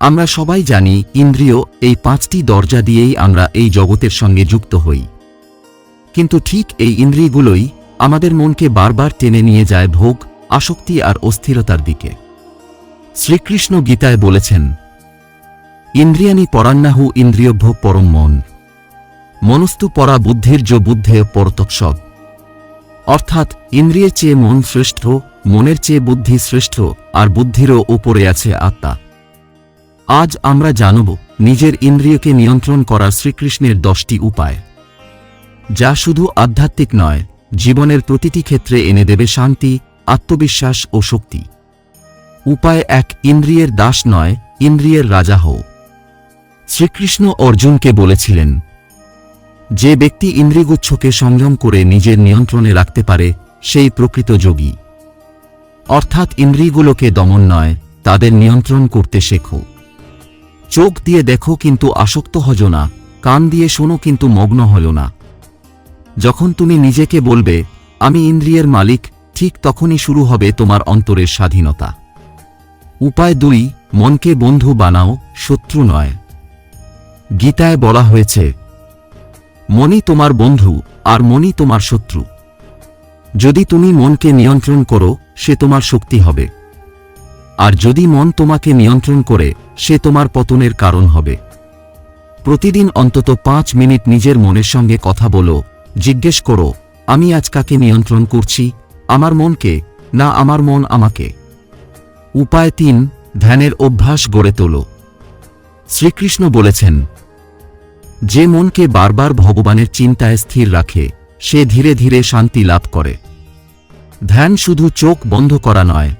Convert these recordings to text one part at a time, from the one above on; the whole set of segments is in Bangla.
আমরা সবাই জানি ইন্দ্রিয় এই পাঁচটি দরজা দিয়েই আমরা এই জগতের সঙ্গে যুক্ত হই। কিন্তু ঠিক এই ইন্দ্রিয়গুলোই আমাদের মনকে বারবার টেনে নিয়ে যায় ভোগ, আসক্তি আর অস্থিরতার দিকে। শ্রীকৃষ্ণ গীতায় বলেছেন ইন্দ্রিয়ানি পরান্নাহু ইন্দ্রিয়ভোগ পরম মন। মনস্তু পরা বুদ্ধির য বুদ্ধে পরতৎসব অর্থাৎ ইন্দ্রিয়ের চেয়ে মন শ্রেষ্ঠ, মনের চেয়ে বুদ্ধি শ্রেষ্ঠ আর বুদ্ধিরও ওপরে আছে আত্মা। আজ আমরা জানব নিজের ইন্দ্রিয়কে নিয়ন্ত্রণ করার শ্রীকৃষ্ণের দশটি উপায়। যা শুধু আধ্যাত্মিক নয়, জীবনের প্রতিটি ক্ষেত্রে এনে দেবে শান্তি, আত্মবিশ্বাস ও শক্তি। উপায় এক, ইন্দ্রিয়ের দাস নয়, ইন্দ্রিয়ের রাজা হও। শ্রীকৃষ্ণ অর্জুনকে বলেছিলেন, যে ব্যক্তি ইন্দ্রিগুচ্ছকে সংযম করে নিজের নিয়ন্ত্রণে রাখতে পারে, সেই প্রকৃত যোগী। অর্থাৎ ইন্দ্রিয়গুলোকে দমন নয়, তাদের নিয়ন্ত্রণ করতে শেখো। চোখ দিয়ে দেখো কিন্তু আসক্ত হজ না, কান দিয়ে শোনো কিন্তু মগ্ন হল না। যখন তুমি নিজেকে বলবে, আমি ইন্দ্রিয়ের মালিক ঠিক তখনই শুরু হবে তোমার অন্তরের স্বাধীনতা। উপায় দুই, মনকে বন্ধু বানাও, শত্রু নয়। গীতায় বলা হয়েছে মনই তোমার বন্ধু আর মনই তোমার শত্রু। যদি তুমি মনকে নিয়ন্ত্রণ করো, সে তোমার শক্তি হবে। আর যদি মন তোমাকে নিয়ন্ত্রণ করে সে তোমার পতনের কারণ হবে। প্রতিদিন অন্তত পাঁচ মিনিট নিজের মনের সঙ্গে কথা বলো, জিজ্ঞেস করো, আমি আজ কাকে নিয়ন্ত্রণ করছি? আমার মনকে, না আমার মন আমাকে? উপায় তিন, ধ্যানের অভ্যাস গড়ে তোলো। শ্রীকৃষ্ণ বলেছেন, যে মনকে বারবার ভগবানের চিন্তায় স্থির রাখে, সে ধীরে ধীরে শান্তি লাভ করে। ধ্যান শুধু চোখ বন্ধ করা নয়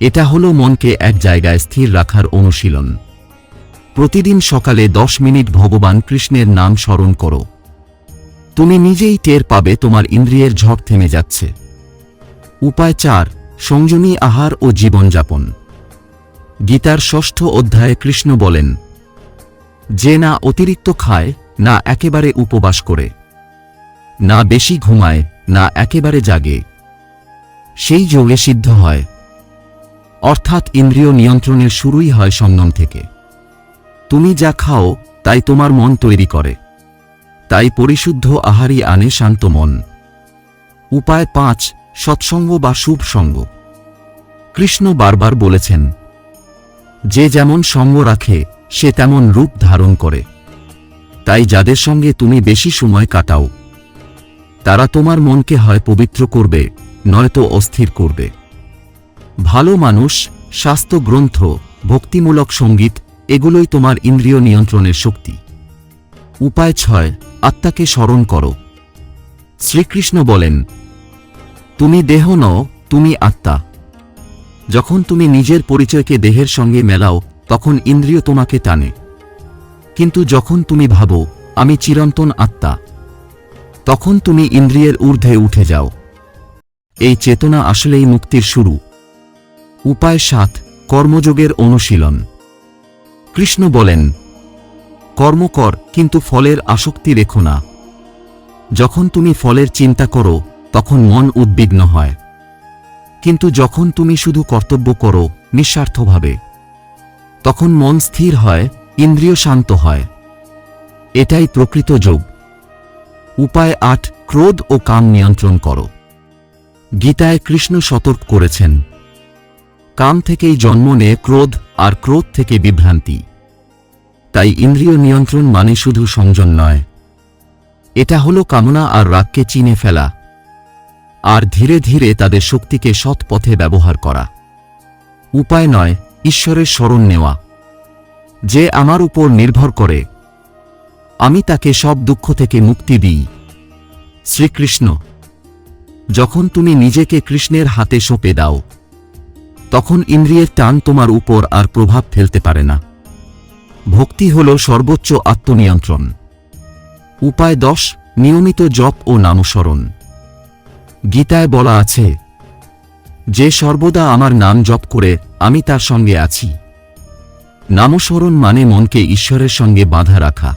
এটা হলো মনকে এক জায়গায় স্থির রাখার অনুশীলন। প্রতিদিন সকালে দশ মিনিট ভগবান কৃষ্ণের নাম স্মরণ করো। তুমি নিজেই টের পাবে তোমার ইন্দ্রিয়ের ঝড় থেমে যাচ্ছে। উপায় চার, সংযমী আহার ও জীবনযাপন। গীতার ষষ্ঠ অধ্যায়ে কৃষ্ণ বলেন, যে না অতিরিক্ত খায়, না একেবারে উপবাস করে। না বেশি ঘুমায়, না একেবারে জাগে। সেই যোগে সিদ্ধ হয়। অর্থাৎ ইন্দ্রিয় নিয়ন্ত্রণের শুরুই হয় সংযম থেকে। তুমি যা খাও, তাই তোমার মন তৈরি করে। তাই পরিশুদ্ধ আহারই আনে শান্ত মন। উপায় পাঁচ, সৎসঙ্গ বা শুভ সঙ্গ। কৃষ্ণ বারবার বলেছেন, যে যেমন সঙ্গ রাখে, সে তেমন রূপ ধারণ করে। তাই যাদের সঙ্গে তুমি বেশি সময় কাটাও। তারা তোমার মনকে হয় পবিত্র করবে, নয়তো অস্থির করবে। ভালো মানুষ স্বাস্থ্য গ্রন্থ ভক্তিমূলক সংগীত, এগুলোই তোমার ইন্দ্রিয় নিয়ন্ত্রণের শক্তি। উপায় ছয়, আত্মাকে স্মরণ করো। শ্রীকৃষ্ণ বলেন, তুমি দেহ নও, তুমি আত্মা। যখন তুমি নিজের পরিচয়কে দেহের সঙ্গে মেলাও, তখন ইন্দ্রিয় তোমাকে টানে। কিন্তু যখন তুমি ভাবো, আমি চিরন্তন আত্মা, তখন তুমি ইন্দ্রিয়ের ঊর্ধ্বে উঠে যাও। এই চেতনা আসলেই মুক্তির শুরু। উপায় সাত, কর্মযোগের অনুশীলন। কৃষ্ণ বলেন, কর্ম কর, কিন্তু ফলের আসক্তি রেখো না। যখন তুমি ফলের চিন্তা করো, তখন মন উদ্বিগ্ন হয়। কিন্তু যখন তুমি শুধু কর্তব্য করো, নিঃস্বার্থভাবে, তখন মন স্থির হয়, ইন্দ্রিয় শান্ত হয়। এটাই প্রকৃত যোগ। উপায় আট, ক্রোধ ও কাম নিয়ন্ত্রণ করো। গীতায় কৃষ্ণ সতর্ক করেছেন কাম থেকেই জন্ম নেয় ক্রোধ আর ক্রোধ থেকে বিভ্রান্তি। তাই ইন্দ্রিয় নিয়ন্ত্রণ মানে শুধু সংযম নয়। এটা হলো কামনা আর রাগকে চিনে ফেলা আর ধীরে ধীরে তাদের শক্তিকে সৎ পথে ব্যবহার করা। উপায় নয়, ঈশ্বরের স্মরণ নেওয়া। যে আমার উপর নির্ভর করে। আমি তাকে সব দুঃখ থেকে মুক্তি দিই। শ্রীকৃষ্ণ, যখন তুমি নিজেকে কৃষ্ণের হাতে সঁপে দাও তখন ইন্দ্রিয়ের টান তোমার উপর আর প্রভাব ফেলতে পারে না। ভক্তি হল সর্বোচ্চ আত্মনিয়ন্ত্রণ। উপায় দশ, নিয়মিত জপ ও নামস্মরণ। গীতায় বলা আছে, যে সর্বদা আমার নাম জপ করে, আমি তার সঙ্গে আছি। নামস্মরণ মানে মনকে ঈশ্বরের সঙ্গে বাঁধা রাখা।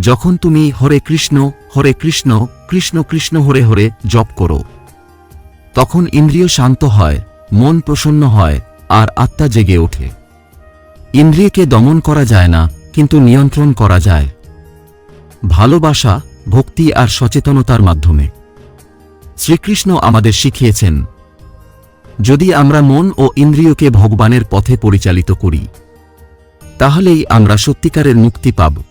যখন তুমি হরে কৃষ্ণ হরে কৃষ্ণ কৃষ্ণ কৃষ্ণ হরে হরে জপ করো, তখন ইন্দ্রিয় শান্ত হয়। মন প্রসন্ন হয় আর আত্মা জেগে ওঠে। ইন্দ্রিয়কে দমন করা যায় না, কিন্তু নিয়ন্ত্রণ করা যায়। ভালোবাসা, ভক্তি আর সচেতনতার মাধ্যমে। শ্রীকৃষ্ণ আমাদের শিখিয়েছেন, যদি আমরা মন ও ইন্দ্রিয়কে ভগবানের পথে পরিচালিত করি, তাহলেই আমরা সত্যিকারের মুক্তি পাব।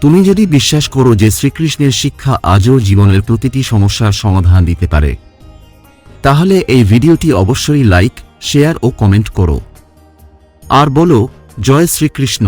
তুমি যদি বিশ্বাস করো যে শ্রীকৃষ্ণের শিক্ষা আজও জীবনের প্রতিটি সমস্যার সমাধান দিতে পারে তাহলে এই ভিডিওটি অবশ্যই লাইক শেয়ার ও কমেন্ট করো। আর বলো জয় শ্রীকৃষ্ণ।